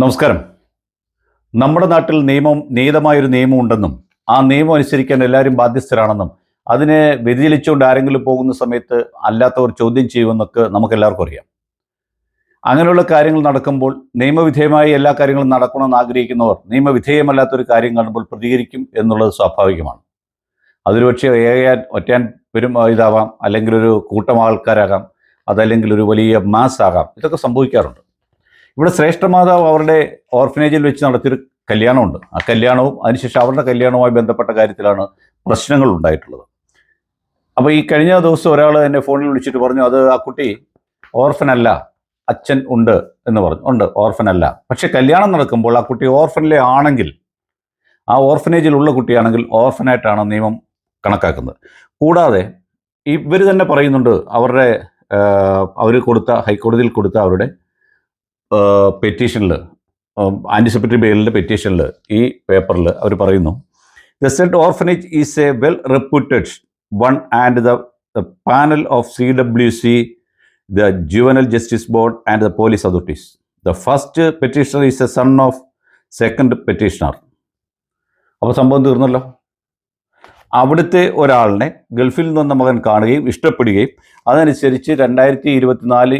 നമസ്കാരം. നമ്മുടെ നാട്ടിൽ നിയമം നിയതമായൊരു നിയമം ഉണ്ടെന്നും ആ നിയമം അനുസരിക്കാൻ എല്ലാവരും ബാധ്യസ്ഥരാണെന്നും അതിനെ വ്യതിചലിച്ചുകൊണ്ട് ആരെങ്കിലും പോകുന്ന സമയത്ത് അല്ലാത്തവർ ചോദ്യം ചെയ്യുമെന്നൊക്കെ നമുക്ക് എല്ലാവർക്കും അറിയാം. അങ്ങനെയുള്ള കാര്യങ്ങൾ നടക്കുമ്പോൾ നിയമവിധേയമായി എല്ലാ കാര്യങ്ങളും നടക്കണമെന്ന് ആഗ്രഹിക്കുന്നവർ നിയമവിധേയമല്ലാത്തൊരു കാര്യം കാണുമ്പോൾ പ്രതികരിക്കും എന്നുള്ളത് സ്വാഭാവികമാണ്. അതൊരു പക്ഷേ ഏയാൻ ഒറ്റാൻ പെരും ഇതാവാം അല്ലെങ്കിൽ ഒരു കൂട്ടം ആൾക്കാരാകാം അതല്ലെങ്കിൽ ഒരു വലിയ മാസ് ആകാം ഇതൊക്കെ സംഭവിക്കാറുണ്ട്. ഇവിടെ ശ്രേഷ്ഠമാതാവ് അവരുടെ ഓർഫനേജിൽ വെച്ച് നടത്തിയൊരു കല്യാണമുണ്ട്. ആ കല്യാണവും അതിനുശേഷം അവരുടെ കല്യാണവുമായി ബന്ധപ്പെട്ട കാര്യത്തിലാണ് പ്രശ്നങ്ങൾ ഉണ്ടായിട്ടുള്ളത്. അപ്പോൾ ഈ കഴിഞ്ഞ ദിവസം ഒരാൾ എന്നെ ഫോണിൽ വിളിച്ചിട്ട് പറഞ്ഞു അത് ആ കുട്ടി ഓർഫനല്ല അച്ഛൻ ഉണ്ട് എന്ന് പറഞ്ഞു. ഉണ്ട് ഓർഫനല്ല. പക്ഷെ കല്യാണം നടക്കുമ്പോൾ ആ കുട്ടി ഓർഫനിലെ ആണെങ്കിൽ ആ ഓർഫനേജിലുള്ള കുട്ടിയാണെങ്കിൽ ഓർഫനായിട്ടാണ് നിയമം കണക്കാക്കുന്നത്. കൂടാതെ ഇവർ തന്നെ പറയുന്നുണ്ട് അവരുടെ അവർ കൊടുത്ത ഹൈക്കോടതിയിൽ കൊടുത്ത അവരുടെ പെറ്റീഷനിൽ ആന്റിസിപ്പറ്ററി ബെയിലിന്റെ പെറ്റീഷനിൽ ഈ പേപ്പറിൽ അവർ പറയുന്നു the said orphanage is a well reputed one and the panel of C W C the juvenile justice board and the police authorities the first petitioner is a son of second petitioner അപ്പോൾ സംഭവം തീർന്നല്ലോ. അവിടുത്തെ ഒരാളിനെ ഗൾഫിൽ നിന്ന് വന്ന മകൻ കാണുകയും ഇഷ്ടപ്പെടുകയും അതനുസരിച്ച് രണ്ടായിരത്തി ഇരുപത്തിനാല്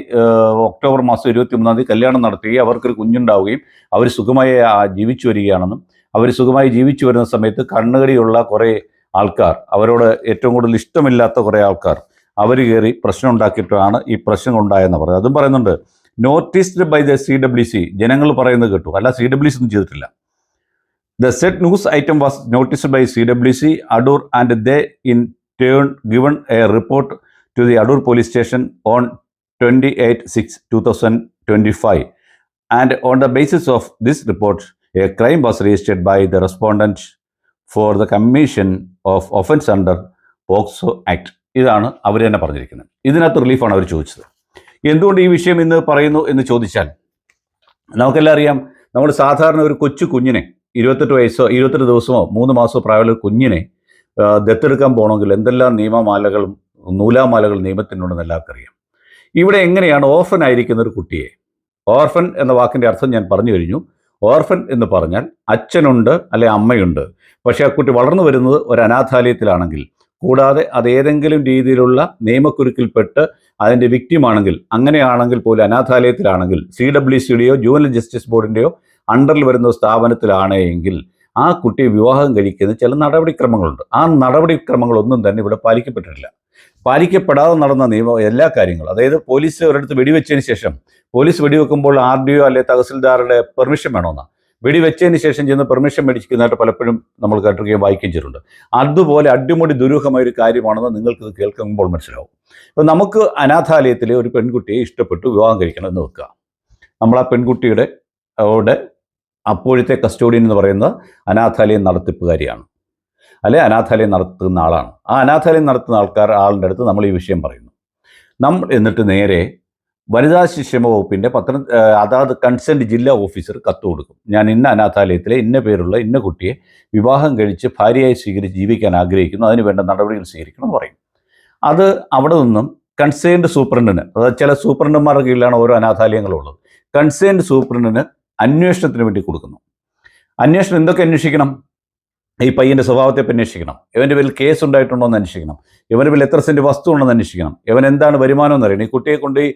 ഒക്ടോബർ മാസം ഇരുപത്തി മൂന്നാം തീയതി കല്യാണം നടത്തുകയും അവർക്കൊരു കുഞ്ഞുണ്ടാവുകയും അവർ സുഖമായി ജീവിച്ചു വരികയാണെന്നും അവർ സുഖമായി ജീവിച്ചു വരുന്ന സമയത്ത് കണ്ണുകടിയുള്ള കുറേ ആൾക്കാർ അവരോട് ഏറ്റവും കൂടുതൽ ഇഷ്ടമില്ലാത്ത കുറേ ആൾക്കാർ അവർ കയറി പ്രശ്നം ഉണ്ടാക്കിയിട്ടാണ് ഈ പ്രശ്നം ഉണ്ടായെന്ന് പറയുന്നത് അതും പറയുന്നുണ്ട് noticed by the C W C ജനങ്ങൾ പറയുന്നത് കേട്ടു. അല്ല സി ഡബ്ല്യു സി ഒന്നും ചെയ്തിട്ടില്ല. News item was noticed by C W C Adoor and they in turn given a report to the Adur police station on 28 6 2025. And on the basis of this report, a crime was registered by the respondent for the commission of offence under POCSO act ഇതാണ് അവർ തന്നെ പറഞ്ഞിരിക്കുന്നത്. ഇതിനകത്ത് റിലീഫാണ് അവർ ചോദിച്ചത്. എന്തുകൊണ്ട് ഈ വിഷയം ഇന്ന് പറയുന്നു എന്ന് ചോദിച്ചാൽ നമുക്കെല്ലാം അറിയാം നമ്മൾ സാധാരണ ഒരു കൊച്ചു കുഞ്ഞിനെ ഇരുപത്തെട്ട് വയസ്സോ ഇരുപത്തെട്ട് ദിവസമോ മൂന്ന് മാസമോ പ്രായമുള്ള കുഞ്ഞിനെ ദത്തെടുക്കാൻ പോകണമെങ്കിൽ എന്തെല്ലാം നിയമമാലകളും നൂലാമാലകൾ നിയമത്തിനുണ്ടെന്ന് എല്ലാവർക്കും അറിയാം. ഇവിടെ എങ്ങനെയാണ് ഓർഫൻ ആയിരിക്കുന്ന ഒരു കുട്ടിയെ? ഓർഫൻ എന്ന വാക്കിന്റെ അർത്ഥം ഞാൻ പറഞ്ഞു കഴിഞ്ഞു. ഓർഫൻ എന്ന് പറഞ്ഞാൽ അച്ഛനുണ്ട് അല്ലെ അമ്മയുണ്ട്. പക്ഷേ ആ കുട്ടി വളർന്നു വരുന്നത് ഒരു അനാഥാലയത്തിലാണെങ്കിൽ കൂടാതെ അത് ഏതെങ്കിലും രീതിയിലുള്ള നിയമക്കുരുക്കിൽപ്പെട്ട് അതിന്റെ വിക്റ്റിമാണെങ്കിൽ അങ്ങനെയാണെങ്കിൽ പോലും അനാഥാലയത്തിലാണെങ്കിൽ സി ഡബ്ല്യു സിയുടെയോ ജസ്റ്റിസ് ബോർഡിന്റെയോ അണ്ടറിൽ വരുന്ന സ്ഥാപനത്തിലാണ് എങ്കിൽ ആ കുട്ടിയെ വിവാഹം കഴിക്കുന്ന ചില നടപടിക്രമങ്ങളുണ്ട്. ആ നടപടിക്രമങ്ങളൊന്നും തന്നെ ഇവിടെ പാലിക്കപ്പെട്ടിട്ടില്ല. പാലിക്കപ്പെടാതെ നടന്ന നിയമ എല്ലാ കാര്യങ്ങളും അതായത് പോലീസ് ഒരിടത്ത് വെടിവെച്ചതിന് ശേഷം പോലീസ് വെടിവെക്കുമ്പോൾ ആർ ഡി ഒ അല്ലെ തഹസിൽദാറുടെ പെർമിഷൻ വേണമെന്നാണ് വെടിവെച്ചതിന് ശേഷം ചെന്ന് പെർമിഷൻ മേടിക്കുന്നതായിട്ട് പലപ്പോഴും നമ്മൾ കേട്ടിരിക്കുകയും വായിക്കുകയും ചെയ്തിട്ടുണ്ട്. അതുപോലെ അടിമുടി ദുരൂഹമായ ഒരു കാര്യമാണെന്ന് നിങ്ങൾക്ക് കേൾക്കുമ്പോൾ മനസ്സിലാവും. ഇപ്പം നമുക്ക് അനാഥാലയത്തിലെ ഒരു പെൺകുട്ടിയെ ഇഷ്ടപ്പെട്ടു വിവാഹം കഴിക്കണം എന്ന് വെക്കുക. നമ്മൾ ആ പെൺകുട്ടിയുടെ അവിടെ അപ്പോഴത്തെ കസ്റ്റോഡിയൻ എന്ന് പറയുന്നത് അനാഥാലയം നടത്തിപ്പുകാരിയാണ്. അല്ലെ? അനാഥാലയം നടത്തുന്ന ആളാണ്. ആ അനാഥാലയം നടത്തുന്ന ആൾക്കാർ ആളുടെ അടുത്ത് നമ്മൾ ഈ വിഷയം പറയുന്നു. നമ്മൾ എന്നിട്ട് നേരെ വനിതാ ശിക്ഷമ വകുപ്പിന്റെ പത്ര ആ, അതാത് കൺസെന്റ് ജില്ലാ ഓഫീസർ കത്ത് കൊടുക്കും. ഞാൻ ഇന്ന അനാഥാലയത്തിലെ ഇന്ന പേരുള്ള ഇന്ന കുട്ടിയെ വിവാഹം കഴിച്ച് ഭാര്യയായി സ്വീകരിച്ച് ജീവിക്കാൻ ആഗ്രഹിക്കുന്നു. അതിന് വേണ്ട നടപടികൾ സ്വീകരിക്കണം എന്ന് പറയും. അത് അവിടെ നിന്നും കൺസേൺഡ് സൂപ്രണ്ടിന് അതായത് ചില സൂപ്രണ്ടന്മാരുടെ കീഴിലാണ് ഓരോ അനാഥാലയങ്ങളുള്ളത്. കൺസേൺഡ് സൂപ്രണ്ടിന് അന്വേഷണത്തിന് വേണ്ടി കൊടുക്കുന്നു. അന്വേഷണം എന്തൊക്കെ അന്വേഷിക്കണം? ഈ പയ്യന്റെ സ്വഭാവത്തെ അന്വേഷിക്കണം. ഇവന്റെ പേരിൽ കേസ് ഉണ്ടായിട്ടുണ്ടോ എന്ന് അന്വേഷിക്കണം. ഇവന്റെ പേരിൽ എത്ര സെന്റ് വസ്തു ഉണ്ടെന്ന് അന്വേഷിക്കണം. ഇവൻ എന്താണ് വരുമാനം എന്ന് അറിയണം. ഈ കുട്ടിയെ കൊണ്ട് ഈ,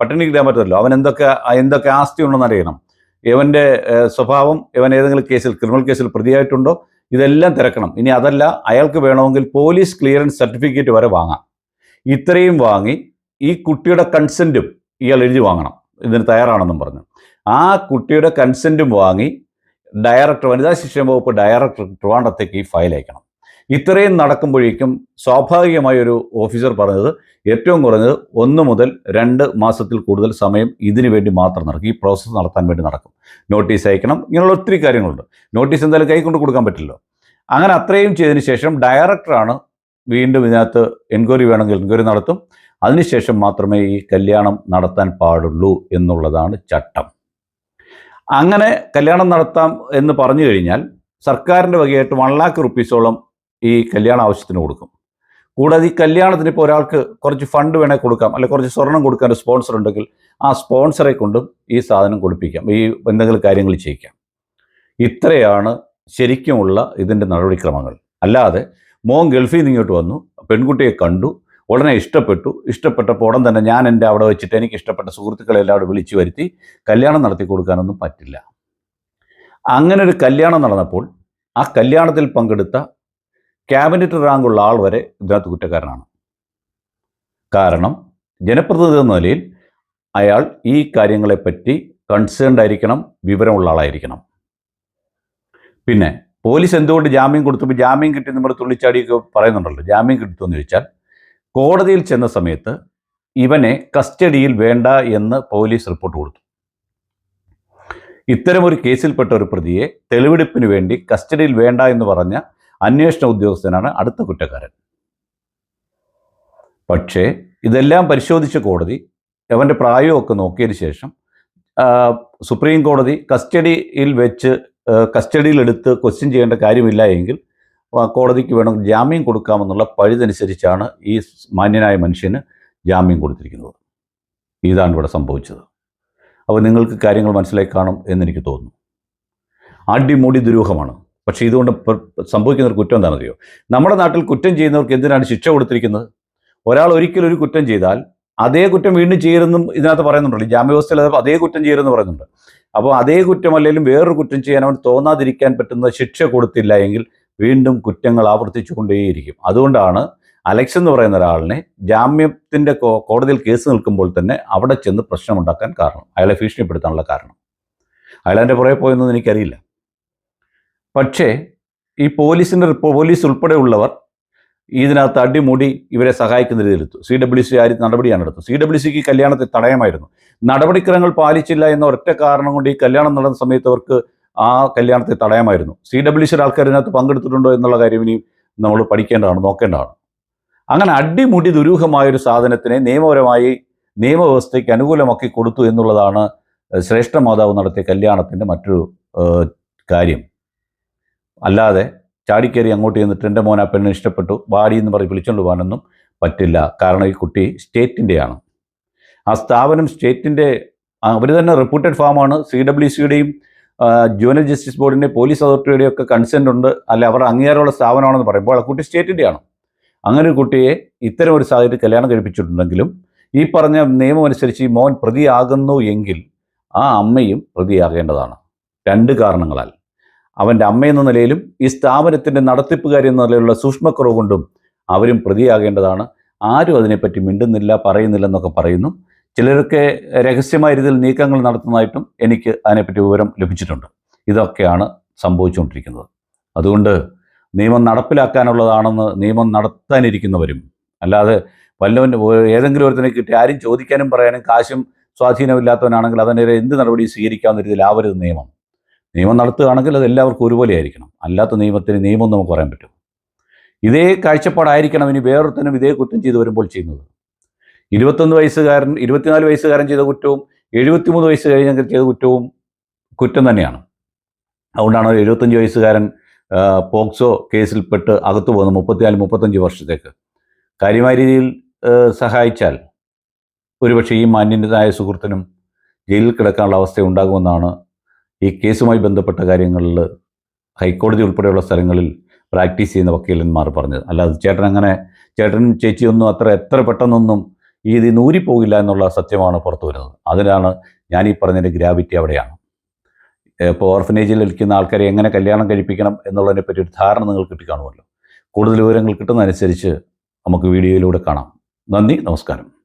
പട്ടിണി കിട്ടാൻ പറ്റില്ലല്ലോ അവൻ എന്തൊക്കെ എന്തൊക്കെ ആസ്തി ഉണ്ടെന്ന് അറിയണം. ഇവന്റെ സ്വഭാവം ഇവൻ ഏതെങ്കിലും കേസിൽ ക്രിമിനൽ കേസിൽ പ്രതിയായിട്ടുണ്ടോ? ഇതെല്ലാം തിരക്കണം. ഇനി അതല്ല അയാൾക്ക് വേണമെങ്കിൽ പോലീസ് ക്ലിയറൻസ് സർട്ടിഫിക്കറ്റ് വരെ വാങ്ങാം. ഇത്രയും വാങ്ങി ഈ കുട്ടിയുടെ കൺസെന്റും ഇയാൾ എഴുതി വാങ്ങണം. ഇതിന് തയ്യാറാണെന്നും പറഞ്ഞു. ആ കുട്ടിയുടെ കൺസെന്റും വാങ്ങി ഡയറക്ടർ വനിതാ ശിക്ഷണ വകുപ്പ് ഡയറക്ടർ ട്രിവാണ്ടത്തേക്ക് ഈ ഫയൽ അയക്കണം. ഇത്രയും നടക്കുമ്പോഴേക്കും സ്വാഭാവികമായ ഒരു ഓഫീസർ പറഞ്ഞത് ഏറ്റവും കുറഞ്ഞത് ഒന്ന് മുതൽ രണ്ട് മാസത്തിൽ കൂടുതൽ സമയം ഇതിനു വേണ്ടി മാത്രം നടക്കും. ഈ പ്രോസസ്സ് നടത്താൻ വേണ്ടി നടക്കും. നോട്ടീസ് അയക്കണം. ഇങ്ങനെയുള്ള ഒത്തിരി കാര്യങ്ങളുണ്ട്. നോട്ടീസ് എന്തായാലും കൈ കൊണ്ട് കൊടുക്കാൻ പറ്റില്ലല്ലോ. അങ്ങനെ അത്രയും ചെയ്തതിന് ശേഷം ഡയറക്ടറാണ് വീണ്ടും ഇതിനകത്ത് എൻക്വയറി വേണമെങ്കിൽ എൻക്വയറി നടത്തും. അതിനുശേഷം മാത്രമേ ഈ കല്യാണം നടത്താൻ പാടുള്ളൂ എന്നുള്ളതാണ് ചട്ടം. അങ്ങനെ കല്യാണം നടത്താം എന്ന് പറഞ്ഞു കഴിഞ്ഞാൽ സർക്കാരിന്റെ വകയായിട്ട് വൺ ലാക്ക് റുപ്പീസോളം ഈ കല്യാണ ആവശ്യത്തിന് കൊടുക്കും. കൂടാതെ ഈ കല്യാണത്തിന് ഇപ്പോൾ ഒരാൾക്ക് കുറച്ച് ഫണ്ട് വേണേൽ കൊടുക്കാം അല്ലെങ്കിൽ കുറച്ച് സ്വർണം കൊടുക്കാൻ ഒരു സ്പോൺസർ ഉണ്ടെങ്കിൽ ആ സ്പോൺസറെ കൊണ്ടും ഈ സാധനം കൊടുപ്പിക്കാം ഈ എന്തെങ്കിലും കാര്യങ്ങൾ ചെയ്യിക്കാം. ഇത്രയാണ് ശരിക്കുമുള്ള ഇതിന്റെ നടപടിക്രമങ്ങൾ. അല്ലാതെ മോൻ ഗൾഫിൽ നിന്ന് ഇങ്ങോട്ട് വന്നു പെൺകുട്ടിയെ കണ്ടു ഉടനെ ഇഷ്ടപ്പെട്ടു. ഇഷ്ടപ്പെട്ടപ്പോൾ ഉടൻ തന്നെ ഞാൻ എന്റെ അവിടെ വെച്ചിട്ട് എനിക്ക് ഇഷ്ടപ്പെട്ട സുഹൃത്തുക്കളെ എല്ലാവരും വിളിച്ചു വരുത്തി കല്യാണം നടത്തി കൊടുക്കാനൊന്നും പറ്റില്ല. അങ്ങനെ ഒരു കല്യാണം നടന്നപ്പോൾ ആ കല്യാണത്തിൽ പങ്കെടുത്ത ക്യാബിനറ്റ് റാങ്കുള്ള ആൾ വരെ ഇതിനകത്ത് കുറ്റക്കാരനാണ്. കാരണം ജനപ്രതിനിധി എന്ന നിലയിൽ അയാൾ ഈ കാര്യങ്ങളെപ്പറ്റി കൺസേൺഡ് ആയിരിക്കണം വിവരമുള്ള ആളായിരിക്കണം. പിന്നെ പോലീസ് എന്തുകൊണ്ട് ജാമ്യം കൊടുത്തപ്പോൾ ജാമ്യം കിട്ടി നമ്മൾ തുള്ളിച്ചാടിയൊക്കെ പറയുന്നുണ്ടല്ലോ. ജാമ്യം കിട്ടുമെന്ന് ചോദിച്ചാൽ കോടതിയിൽ ചെന്ന സമയത്ത് ഇവനെ കസ്റ്റഡിയിൽ വേണ്ട എന്ന് പോലീസ് റിപ്പോർട്ട് കൊടുത്തു. ഇത്തരമൊരു കേസിൽപ്പെട്ട ഒരു പ്രതിയെ തെളിവെടുപ്പിന് വേണ്ടി കസ്റ്റഡിയിൽ വേണ്ട എന്ന് പറഞ്ഞ അന്വേഷണ ഉദ്യോഗസ്ഥനാണ് അടുത്ത കുറ്റക്കാരൻ. പക്ഷേ ഇതെല്ലാം പരിശോധിച്ച കോടതി അവന്റെ പ്രായമൊക്കെ നോക്കിയതിന് ശേഷം സുപ്രീം കോടതി കസ്റ്റഡിയിൽ വെച്ച് കസ്റ്റഡിയിലെടുത്ത് ക്വസ്റ്റ്യൻ ചെയ്യേണ്ട കാര്യമില്ല എങ്കിൽ കോടതിക്ക് വേണം ജാമ്യം കൊടുക്കാമെന്നുള്ള പഴുതനുസരിച്ചാണ് ഈ മാന്യനായ മനുഷ്യന് ജാമ്യം കൊടുത്തിരിക്കുന്നത്. ഇതാണ് ഇവിടെ സംഭവിച്ചത്. അപ്പോൾ നിങ്ങൾക്ക് കാര്യങ്ങൾ മനസ്സിലായി കാണും എന്നെനിക്ക് തോന്നുന്നു. അടിമുടി ദുരൂഹമാണ്. പക്ഷേ ഇതുകൊണ്ട് സംഭവിക്കുന്ന ഒരു കുറ്റം എന്താണെന്നറിയോ? നമ്മുടെ നാട്ടിൽ കുറ്റം ചെയ്യുന്നവർക്ക് എന്തിനാണ് ശിക്ഷ കൊടുത്തിരിക്കുന്നത്? ഒരാൾ ഒരിക്കലും ഒരു കുറ്റം ചെയ്താൽ അതേ കുറ്റം വീണ്ടും ചെയ്യരുതെന്നും ഇതിനകത്ത് പറയുന്നുണ്ടല്ലോ. ജാമ്യവ്യവസ്ഥയിൽ അതേ കുറ്റം ചെയ്യരുതെന്ന് പറയുന്നുണ്ട്. അപ്പോൾ അതേ കുറ്റം അല്ലെങ്കിലും വേറൊരു കുറ്റം ചെയ്യാൻ അവൻ തോന്നാതിരിക്കാൻ പറ്റുന്ന ശിക്ഷ കൊടുത്തില്ല എങ്കിൽ വീണ്ടും കുറ്റങ്ങൾ ആവർത്തിച്ചു കൊണ്ടേയിരിക്കും അതുകൊണ്ടാണ് അലക്സ് എന്ന് പറയുന്ന ഒരാളിനെ ജാമ്യത്തിന്റെ കോടതിയിൽ കേസ് നിൽക്കുമ്പോൾ തന്നെ അവിടെ ചെന്ന് പ്രശ്നമുണ്ടാക്കാൻ കാരണം അയാളെ ഭീഷണിപ്പെടുത്താനുള്ള കാരണം. അയാൾ എന്റെ പുറകെ പോയെന്നൊന്നും എനിക്കറിയില്ല. പക്ഷേ ഈ പോലീസിന്റെ പോലീസ് ഉൾപ്പെടെയുള്ളവർ ഇതിനകത്ത് അടിമുടി ഇവരെ സഹായിക്കുന്ന രീതിയിലെത്തു സി ഡബ്ല്യു സി ആര് നടപടിയാണ് എടുത്തത്. സി ഡബ്ല്യു സിക്ക് കല്യാണത്തിൽ തടയമായിരുന്നു. നടപടിക്രമങ്ങൾ പാലിച്ചില്ല എന്ന ഒറ്റ കാരണം കൊണ്ട് ഈ കല്യാണം നടന്ന സമയത്ത് അവർക്ക് ആ കല്യാണത്തെ തടയാമായിരുന്നു. സി ഡബ്ല്യു സിയുടെ ആൾക്കാർ ഇതിനകത്ത് പങ്കെടുത്തിട്ടുണ്ടോ എന്നുള്ള കാര്യം ഇനി നമ്മൾ പഠിക്കേണ്ടതാണ് നോക്കേണ്ടതാണ്. അങ്ങനെ അടിമുടി ദുരൂഹമായ ഒരു സാധനത്തിനെ നിയമപരമായി നിയമവ്യവസ്ഥയ്ക്ക് അനുകൂലമാക്കി കൊടുത്തു എന്നുള്ളതാണ് ശ്രേഷ്ഠ മാതാവ് നടത്തിയ കല്യാണത്തിന്റെ മറ്റൊരു കാര്യം. അല്ലാതെ ചാടിക്കയറി അങ്ങോട്ട് ചെന്നിട്ട് എന്റെ മോൻ ആ ഇഷ്ടപ്പെട്ടു വാടി എന്ന് പറഞ്ഞ് വിളിച്ചുകൊണ്ട് പോകാനൊന്നും പറ്റില്ല. കാരണം ഈ കുട്ടി സ്റ്റേറ്റിന്റെയാണ്. ആ സ്ഥാപനം സ്റ്റേറ്റിന്റെ അവർ തന്നെ റിപ്പോർട്ടഡ് ഫാമാണ് സി ഡബ്ല്യു സിയുടെയും ജുവനൽ ജസ്റ്റിസ് ബോർഡിന്റെ പോലീസ് അതോറിറ്റിയുടെയും ഒക്കെ കൺസെന്റ് ഉണ്ട്. അല്ലെ അവർ അംഗീകാരമുള്ള സ്ഥാപനമാണെന്ന് പറയുമ്പോൾ ആ കുട്ടി സ്റ്റേറ്റിന്റെയാണ് അങ്ങനെ ഒരു കുട്ടിയെ ഇത്തരം ഒരു സാഹചര്യത്തിൽ കല്യാണം കഴിപ്പിച്ചിട്ടുണ്ടെങ്കിലും ഈ പറഞ്ഞ നിയമം അനുസരിച്ച് മോൻ പ്രതിയാകുന്നു എങ്കിൽ ആ അമ്മയും പ്രതിയാകേണ്ടതാണ്. രണ്ട് കാരണങ്ങളാൽ. അവന്റെ അമ്മയെന്ന നിലയിലും ഈ സ്ഥാപനത്തിന്റെ നടത്തിപ്പുകാരി എന്ന നിലയിലുള്ള സൂക്ഷ്മക്കുറവ് കൊണ്ടും അവരും പ്രതിയാകേണ്ടതാണ്. ആരും അതിനെപ്പറ്റി മിണ്ടുന്നില്ല പറയുന്നില്ലെന്നൊക്കെ പറയുന്നു. ചിലരൊക്കെ രഹസ്യമായ രീതിയിൽ നീക്കങ്ങൾ നടത്തുന്നതായിട്ടും എനിക്ക് അതിനെപ്പറ്റി വിവരം ലഭിച്ചിട്ടുണ്ട്. ഇതൊക്കെയാണ് സംഭവിച്ചുകൊണ്ടിരിക്കുന്നത്. അതുകൊണ്ട് നിയമം നടപ്പിലാക്കാനുള്ളതാണെന്ന് നിയമം നടത്താനിരിക്കുന്നവരും അല്ലാതെ വല്ലവൻ ഏതെങ്കിലും ഒരുത്തിനെ കിട്ടി ആരും ചോദിക്കാനും പറയാനും കാശും സ്വാധീനമില്ലാത്തവനാണെങ്കിൽ അതിനെതിരെ എന്ത് നടപടി സ്വീകരിക്കാവുന്ന രീതിയിൽ ആവരുത് നിയമം. നിയമം നടത്തുകയാണെങ്കിൽ അത് എല്ലാവർക്കും ഒരുപോലെ ആയിരിക്കണം. അല്ലാത്ത നിയമത്തിന് നിയമം നമുക്ക് പറയാൻ പറ്റും. ഇതേ കാഴ്ചപ്പാടായിരിക്കണം ഇനി വേറൊരുത്തനും ഇതേ കുറ്റം ചെയ്തു വരുമ്പോൾ ചെയ്യുന്നത്. ഇരുപത്തൊന്ന് വയസ്സുകാരൻ ഇരുപത്തിനാല് വയസ്സുകാരൻ ചെയ്ത കുറ്റവും എഴുപത്തിമൂന്ന് വയസ്സ് കഴിഞ്ഞ ചെയ്ത കുറ്റവും കുറ്റം തന്നെയാണ്. അതുകൊണ്ടാണ് എഴുപത്തഞ്ച് വയസ്സുകാരൻ പോക്സോ കേസിൽപ്പെട്ട് അകത്തു പോകുന്നത് മുപ്പത്തിനാല് മുപ്പത്തഞ്ച് വർഷത്തേക്ക്. കാര്യമായ രീതിയിൽ സഹായിച്ചാൽ ഒരുപക്ഷെ ഈ മാന്യനായ സുഹൃത്തിനും ജയിലിൽ കിടക്കാനുള്ള അവസ്ഥ ഉണ്ടാകുമെന്നാണ് ഈ കേസുമായി ബന്ധപ്പെട്ട കാര്യങ്ങളിൽ ഹൈക്കോടതി ഉൾപ്പെടെയുള്ള സ്ഥലങ്ങളിൽ പ്രാക്ടീസ് ചെയ്യുന്ന വക്കീലന്മാർ പറഞ്ഞത്. അല്ലാതെ ചേട്ടൻ അങ്ങനെ ചേട്ടനും ചേച്ചിയൊന്നും അത്ര എത്ര പെട്ടെന്നൊന്നും ഇത് നൂരിപ്പോകില്ല എന്നുള്ള സത്യമാണ് പുറത്തു വരുന്നത്. അതിനാണ് ഞാൻ ഈ പറഞ്ഞതിന്റെ ഗ്രാവിറ്റി അവിടെയാണ്. ഇപ്പോൾ ഓർഫനേജിൽ ഇരിക്കുന്ന ആൾക്കാരെ എങ്ങനെ കല്യാണം കഴിപ്പിക്കണം എന്നുള്ളതിനെ പറ്റി ഒരു ധാരണ നിങ്ങൾ കിട്ടിക്കാണുമല്ലോ. കൂടുതൽ വിവരങ്ങൾ കിട്ടുന്നതനുസരിച്ച് നമുക്ക് വീഡിയോയിലൂടെ കാണാം. നന്ദി നമസ്കാരം.